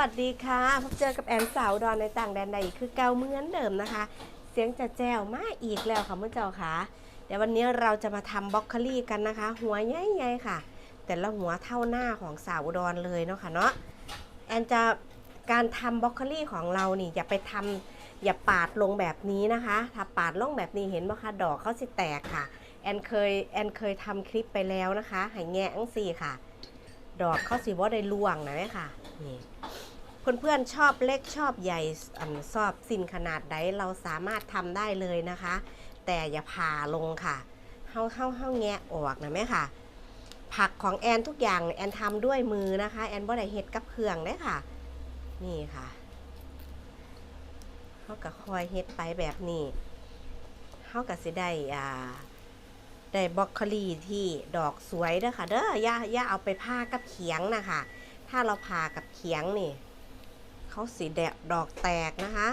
วัสดีค่ะ พบเจอกับแอนสาวดอนในต่างแดนใดอีกคือเก่าเหมือนเดิมนะคะ เสียงจะแจวมาอีกแล้วค่ะเมื่อเจ้าค่ะ เดี๋ยววันนี้เราจะมาทำบล็อกคลี่กันนะคะ หัวใหญ่ๆค่ะ แต่ละหัวเท่าหน้าของสาวดอุดรเลยเนาะค่ะเนาะแอนจะการทำบล็อกคลี่ของเรานี่อย่าไปทำอย่าปาดลงแบบนี้นะคะ ถ้าปาดลงแบบนี้เห็นไหมคะดอกเขาสิแตกค่ะแอนเคยแอนเคยทำคลิปไปแล้วนะคะให้แงะอังสี่ค่ะ ดอกเขาสิว่าได้ล่วงนะแม่ค่ะนี่ เพื่อนๆชอบเล็กชอบใหญ่ชอบสินขนาดใดเราสามารถทำได้เลยนะคะ แต่อย่าผ่าลงค่ะเฮาเฮาเฮาแงะออกนะแม่ค่ะ ผักของแอนทุกอย่างแอนทำด้วยมือนะคะ แอนบ่ได้เฮ็ดกับเครื่องเด้ค่ะ นี่ค่ะเขาก็คอยเฮ็ดไปแบบนี้เขาก็สิได้อ่าได้บรอกคลีที่ดอกสวยเด้อค่ะ เด้อย่าย่าเอาไปผ่ากับเขียงนะคะ ถ้าเราผ่ากับเขียงนี่ เขาสีแดดดอกแตกนะคะ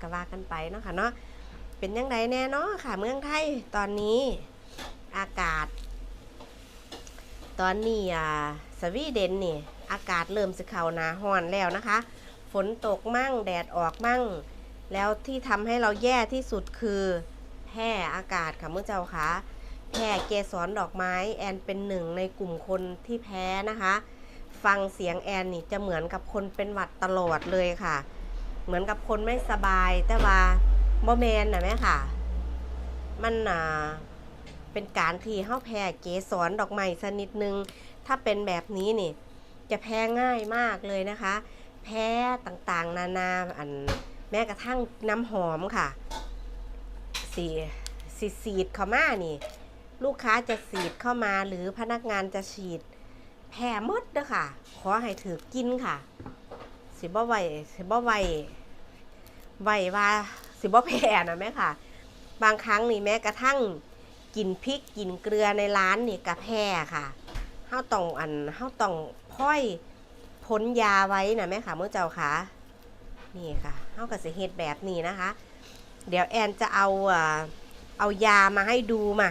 ก็ว่ากันไปเนาะค่ะเนาะเป็นยังไงแน่เนาะค่ะ เมืองไทยตอนนี้อากาศ ตอนนี้อ่าสวีเดนนี่อากาศเริ่มสิเขาหนาฮ้อนแล้วนะคะ ฝนตกมั่งแดดออกมั่ง แล้วที่ทำให้เราแย่ที่สุดคือแพร่อากาศค่ะเมื่อเจ้าค่ะแพ้เกสรดอกไม้แอนเป็นหนึ่งในกลุ่มคนที่แพ้นะคะ ฟังเสียงแอนนี่จะเหมือนกับคนเป็นหวัดตลอดเลยค่ะ เหมือนกับคนไม่สบาย แต่ว่าโมแมนนะแม่ค่ะ มันอ่าเป็นการที่เฮาแพ้เกสรดอกไม้สนิดนึง ถ้าเป็นแบบนี้นี่ จะแพ้ง่ายมากเลยนะคะ แพ้ต่างๆ นานาอันแม้กระทั่งน้ำหอมค่ะสีสีสีดเข้ามานี่ ลูกค้าจะสีดเข้ามาหรือพนักงานจะฉีด แพ้หมดเด้อค่ะ ขอให้ถือกินค่ะ สิบ่ไหวสิบ่ไหวไหวว่า สิบ่แพ้นะแม่ค่ะ บางครั้งนี่แม้กระทั่งกินพริกกินเกลือในร้านนี่ก็แพ้ค่ะเฮาต้องอันเฮาต้องพ้อยพ้นยาไว้นะแม่ค่ะเมื่อเจ้าค่ะนี่ค่ะเฮากับสิเฮ็ดแบบนี้นะคะ เดี๋ยวแอนจะเอาอ่าเอายามาให้ดูมา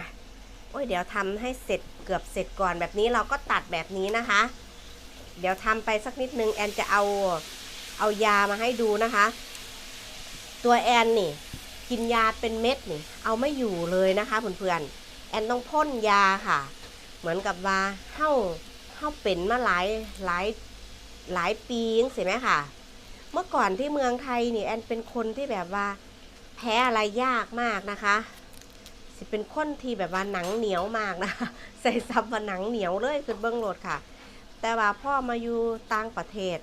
โอ้ยเดี๋ยวทำให้เสร็จ เกือบเสร็จก่อนแบบนี้เราก็ตัดแบบนี้นะคะ เดี๋ยวทำไปสักนิดนึงแอนจะเอาเอายามาให้ดูนะคะ ตัวแอนนี่ กินยาเป็นเม็ดนี่ เอาไม่อยู่เลยนะคะเพื่อนๆแอนต้องพ่นยาค่ะ เหมือนกับว่าเฮ้าเฮ้าเป็นมาหลายหลายหลายปียังสิไหมค่ะ เมื่อก่อนที่เมืองไทยนี่แอนเป็นคนที่แบบว่า แพ้อะไรยากมากนะคะ สิเป็นคนที่แบบว่าหนังเหนียวมากนะใส่ซับว่าหนังเหนียวเลยคือเบิ้งโหลดค่ะ แต่ว่าพ่อมาอยู่ต่างประเทศ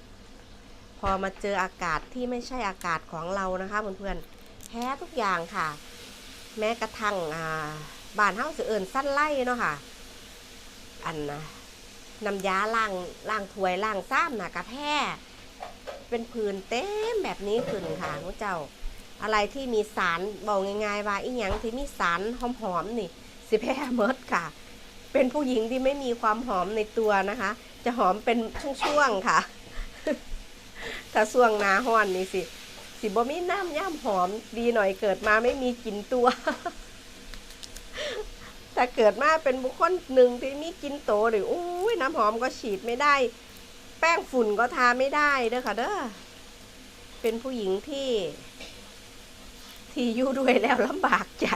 พอมาเจออากาศที่ไม่ใช่อากาศของเรานะคะเพื่อนๆแพ้ทุกอย่างค่ะ แม้กระทั่งอ่าบ้านเฮาสิเอิญสั้นไล่เนาะค่ะ อันนะน้ำยาล้างล้างถ้วยล้างซ้ำนะกระแพ้เป็นผื่นเต็มแบบนี้ขึ้นค่ะพระเจ้า อะไรที่มีสารบอกง่ายๆว่าอีหยังที่มีสารหอมๆนี่ สิแพ้เมดค่ะ เป็นผู้หญิงที่ไม่มีความหอมในตัวนะคะ จะหอมเป็นช่วงๆค่ะ ถ้าช่วงนาห้อนนี่สิ สิบ่มีน้ำย่ำหอมดีหน่อยเกิดมาไม่มีกลิ่นตัวแต่เกิดมาเป็นบุคคลหนึ่งที่มีกลินโตหรืออุ้ยน้ำหอมก็ฉีดไม่ได้ แป้งฝุ่นก็ทาไม่ได้เด้อค่ะเด้อเป็นผู้หญิงที่ ที่อยู่ด้วยแล้วลำบากใจ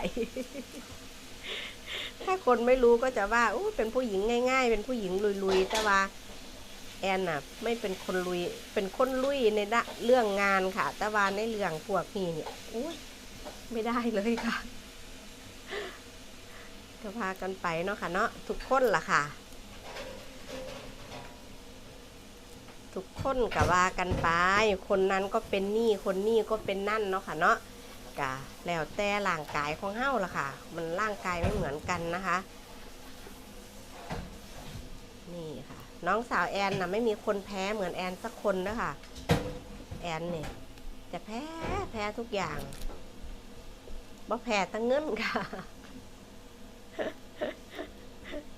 ถ้าคนไม่รู้ก็จะว่าอู้เป็นผู้หญิงง่าย ๆ เป็นผู้หญิงลุยๆ แต่ว่าแอนน่ะไม่เป็นคนลุย เป็นคนลุยในเรื่องงานค่ะ แต่ว่าในเรื่องพวกนี้เนี่ยอุ้ยไม่ได้เลยค่ะ ก็พากันไปเนาะค่ะเนาะทุกคนล่ะค่ะ ทุกคนก็ว่ากันไป คนนั้นก็เป็นนี่ คนนี่ก็เป็นนั่นเนาะค่ะเนาะ กะแล้วแต่ร่างกายของเฮาล่ะค่ะ มันร่างกายไม่เหมือนกันนะคะ นี่ค่ะ น้องสาวแอนนะไม่มีคนแพ้เหมือนแอนสักคนนะคะแอนเนี่ยจะแพ้แพ้ทุกอย่างบ่แพ้ตั้งเงินค่ะ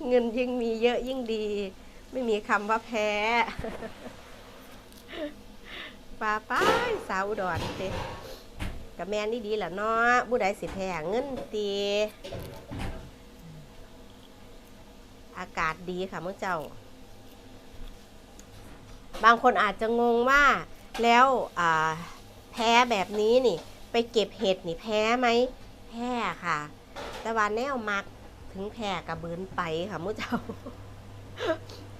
เงินยิ่งมีเยอะยิ่งดี ไม่มีคำว่าแพ้ป้าป้ายสาวอุดรเต้ กับแมนนี่ดีแหละเนาะผู้ใดสิแพงเงินตีอากาศดีค่ะเมื่อเจ้า บางคนอาจจะงงว่าแล้วแพ้แบบนี้นี่ ไปเก็บเห็ดนี่แพ้ไหมแพ้ค่ะ แต่ว่าแนวมักถึงแพ้กระเบือนไปค่ะมุเจ้า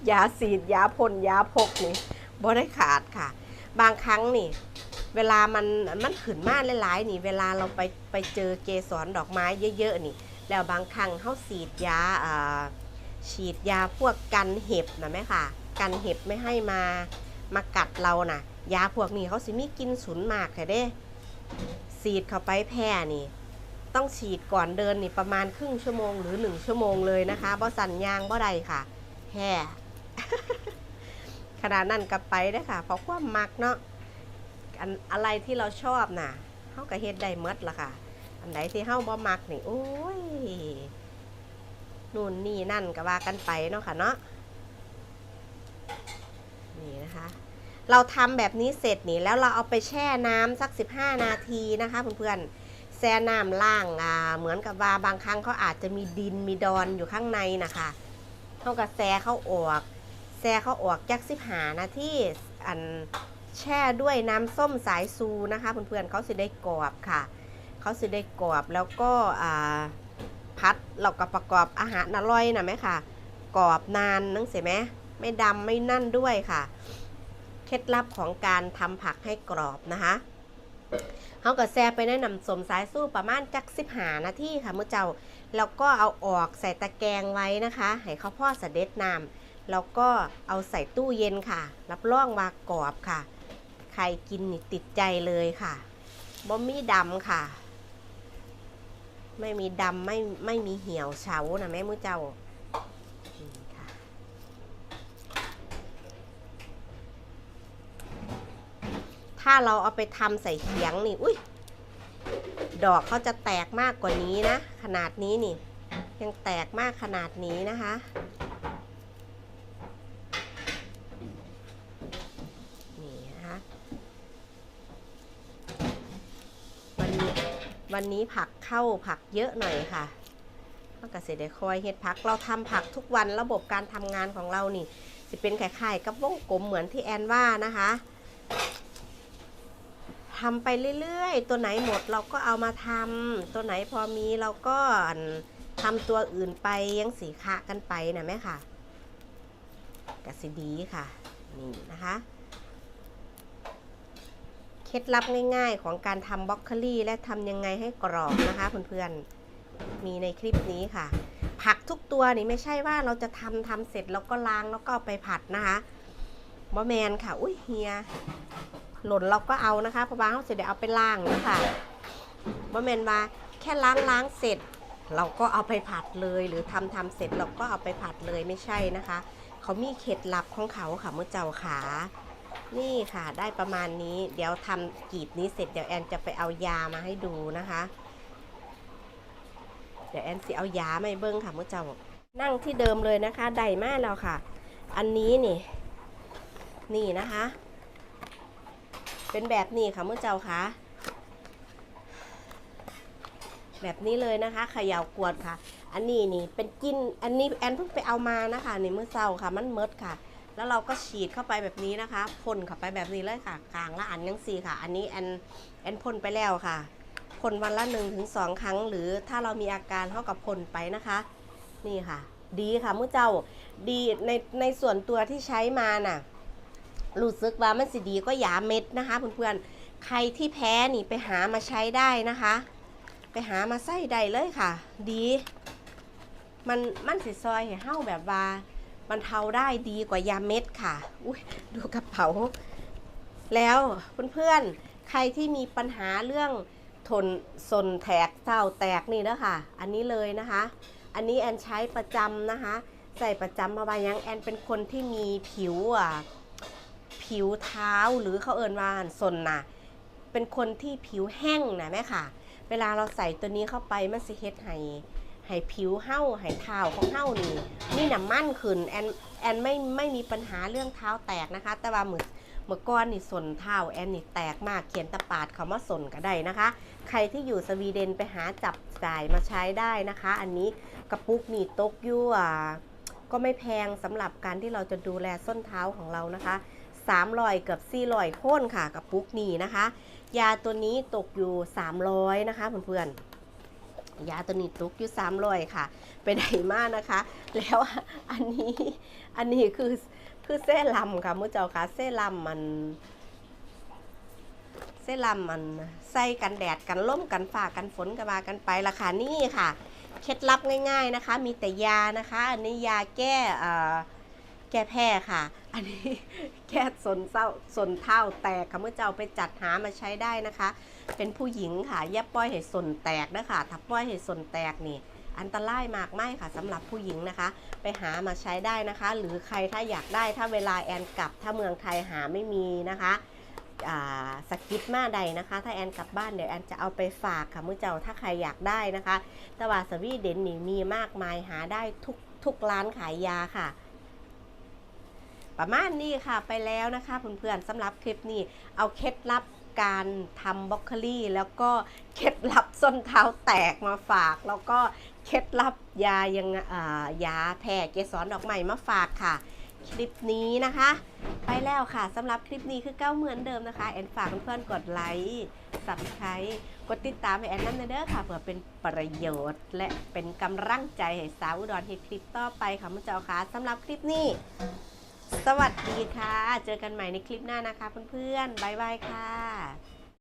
ยาสีดยาพ่นยาพกนี่บ่ได้ขาดค่ะ บางครั้งนี่ เวลามันมันขึ้นมาหลายๆนี่ เวลาเราไปไปเจอเกสรดอกไม้เยอะๆนี่ แล้วบางครั้งเขาฉีดยาฉีดยาพวกกันเห็บนะไหมค่ะ กันเห็บไม่ให้มามากัดเรานะยาพวกนี้เขาสิมีกินฉุนมากค่เด้ฉีดเข้าไปแพ้นี่ ต้องฉีดก่อนเดินนี่ประมาณครึ่งชั่วโมงหรือหนึ่งชั่วโมงเลยนะคะบ่สันยางบ่ใดค่ะแพ้ขนาดนั้นกลับไปได้ค่ะเพราะความมักเนาะ อันอะไรที่เราชอบน่ะเฮาก็เฮ็ดได้หมดล่ะค่ะ อันไหนที่เฮาบ่มักนี่โอ้ยนู่นนี่นั่นก็ว่ากันไปเนาะค่ะเนาะนี่นะคะ เราทำแบบนี้เสร็จนี่แล้วเราเอาไปแช่น้ำสัก 15 นาทีนะคะเพื่อนๆแช่น้ำล่างอ่าเหมือนกับว่าบางครั้งเขาอาจจะมีดินมีดอนอยู่ข้างในนะคะเท่ากับแช่เขาออกแช่เขาออกจักสิบหานาทีอัน แช่ด้วยน้ำส้มสายซูนะคะเพื่อนๆเขาสิได้กรอบค่ะ เขาสิได้กรอบแล้วก็พัดเราก็ประกอบอาหารอร่อยนะไหมค่ะกรอบนานนึงเสียไหมไม่ดำไม่นั่นด้วยค่ะ เคล็ดลับของการทำผักให้กรอบนะคะเขาก็แซ่ไปในน้ำสมสายสู้ประมาณจักสิบหานาทีค่ะเมื่อเจ้าแล้วก็เอาออกใส่ตะแกรงไว้นะคะ ให้เขาพ่อสะเด็ดน้ำแล้วก็เอาใส่ตู้เย็นค่ะ รับรองว่ากรอบค่ะ ใครกินนี่ติดใจเลยค่ะบ่มีดำค่ะ ไม่มีดำไม่ไม่มีเหี่ยวเฉานะแม่มือเจ้านี่ค่ะถ้าเราเอาไปทำใส่เขียงนี่ อุ้ย ดอกเขาจะแตกมากกว่านี้นะ ขนาดนี้นี่ ยังแตกมากขนาดนี้นะคะ นี่นะคะ วันนี้ วันนี้ผักเข้าผักเยอะหน่อยค่ะก็เกษตรคอยเฮ็ดผัก เราทำผักทุกวันระบบการทำงานของเรานี่จะเป็นคล้ายๆกับวงกลมเหมือนที่แอนว่านะคะทำไปเรื่อยๆ ตัวไหนหมดเราก็เอามาทำตัวไหนพอมีเราก็ทำตัวอื่นไปยังสีคะกันไปนะแม่ค่ะกสิดีค่ะ นี่นะคะ ล็ดลับง่ายๆ ของการทำบล็อกโคลี่ และทำยังไงให้กรอบนะคะเพื่อนๆ มีในคลิปนี้ค่ะ ผักทุกตัวนี่ไม่ใช่ว่าเราจะทำทำเสร็จแล้วก็ล้างแล้วก็ไปผัดนะคะบะแมนค่ะ อุ้ยเฮีย หล่นเราก็เอานะคะเพราะว่าเขาเสร็จเดี๋ยวเอาไปล้างนะคะบะแมนว่าแค่ล้างล้างเสร็จ เราก็เอาไปผัดเลยหรือทำทำเสร็จเราก็เอาไปผัดเลยไม่ใช่นะคะ เขามีเคล็ดลับของเขาค่ะเมื่อเจ้าขา นี่ค่ะได้ประมาณนี้ เดี๋ยวทำกีบนี้เสร็จเดี๋ยวแอนจะไปเอายามาให้ดูนะคะ เดี๋ยวแอนสิเอายาไมาให้เบิ้งค่ะเมื่อเจ้านั่งที่เดิมเลยนะคะได้มากแล้วค่ะ อันนี้นี่ นี่นะคะ เป็นแบบนี้ค่ะเมื่อเจ้าคะแบบนี้เลยนะคะเขย่ากวดค่ะ อันนี้นี่เป็นกินอันนี้แอนเพิ่งไปเอามานะคะนี่เมื่อเช้าค่ะ มันเมิดค่ะ แล้วเราก็ฉีดเข้าไปแบบนี้นะคะพ่นเข้าไปแบบนี้เลยค่ะกลางละอันยังสี่ค่ะ อันนี้แอนแอนพ่นไปแล้วค่ะพ่นวันละหนึ่งถึงสองครั้ง หรือถ้าเรามีอาการเท่ากับพ่นไปนะคะ นี่ค่ะ ดีค่ะเมื่อเจ้าดีในในส่วนตัวที่ใช้มาน่ะรู้สึกว่ามันสิดีก็ยาเม็ดนะคะเพื่อนๆใครที่แพ้นี่ไปหามาใช้ได้นะคะ ไปหามาใส่ได้เลยค่ะ ดี มันมันสิซอยให้เฮาแบบว่า บรรเทาได้ดีกว่ายาเม็ดค่ะ อุ้ยดูกระเป๋า แล้วเพื่อนๆ ใครที่มีปัญหาเรื่องทนสนแตกเศร้าแตกนี่นะคะอันนี้เลยนะคะ อันนี้แอนใช้ประจำนะคะ ใส่ประจำมาบายังแอนเป็นคนที่มีผิวอะผิวเท้าหรือเขาเอินว่าสนน่ะเป็นคนที่ผิวแห้งนะแม่ค่ะ เวลาเราใส่ตัวนี้เข้าไปมันสิเฮ็ดให้ ให้ผิวเห้าให้เท้าของเห้านี่นี่น้ำมั่นขึ้นแอนแอนไม่ไม่มีปัญหาเรื่องเท้าแตกนะคะ แต่ว่าเมื่อเมื่อก่อนนี่สนเท้าแอนนี่แตกมากเขียนตะปาดเขามาสนก็ได้นะคะ ใครที่อยู่สวีเดนไปหาจับจ่ายมาใช้ได้นะคะ อันนี้กระปุกนี่ตกยู่อะก็ไม่แพงสำหรับการที่เราจะดูแลส้นเท้าของเรานะคะ300เกือบ400โค่นค่ะกับปุ๊กนี่นะคะ ยาตัวนี้ตกอยู่ 300 นะคะเพื่อนๆ ยาตัวนี้ตกอยู่300ค่ะ ไปไหนมากนะคะ แล้วอันนี้อันนี้คือคือเส้นลัมค่ะมุ้เจ้าค่ะเส้นลัมมันเส้นลัมมันใส่กันแดดกันล่มกันฝ่ากันฝนกันมากันไปราคานี่ค่ะ เคล็ดลับง่าย ๆนะคะ มีแต่ยานะคะ อันนี้ยาแก้เอ่อ แก้แพ้ค่ะ อันนี้แก้สนเศร้าสนเท้าแตกค่ะเมื่อเจ้าไปจัดหามาใช้ได้นะคะ เป็นผู้หญิงค่ะอย่าปล่อยให้สนแตกนะคะถ้าปล่อยให้สนแตกนี่อันตรายมากไม่ค่ะสำหรับผู้หญิงนะคะ ไปหามาใช้ได้นะคะ หรือใครถ้าอยากได้ถ้าเวลาแอนกลับ ถ้าเมืองไทยหาไม่มีนะคะสกิปมาใดนะคะ ถ้าแอนกลับบ้านเดี๋ยวแอนจะเอาไปฝากค่ะมื่อเจ้าถ้าใครอยากได้นะคะ แต่ว่าสวีเดนนี่มีมากมายหาได้ทุกทุกร้านขายยาค่ะ ประมาณนี้ค่ะไปแล้วนะคะเพื่อนๆสำหรับคลิปนี้เอาเคล็ดลับการทำบล็อกโคลี่ แล้วก็เคล็ดลับส้นเท้าแตกมาฝาก แล้วก็เคล็ดลับยายังยาแผ่เกสรดอกไม้มาฝากค่ะ คลิปนี้นะคะ ไปแล้วค่ะสำหรับคลิปนี้คือเก้าเหมือนเดิมนะคะ แอนฝากเพื่อนๆกดไลค์สับสไครต์กดติดตามให้แอนนั่นเด้อค่ะเพื่อเป็นประโยชน์ และเป็นกำลังใจให้สาวอุดรเฮ็ดคลิปต่อไปค่ะมุเจ้าค่ะสำหรับคลิปนี้ สวัสดีค่ะ เจอกันใหม่ในคลิปหน้านะคะเพื่อนๆ บ๊ายบายค่ะ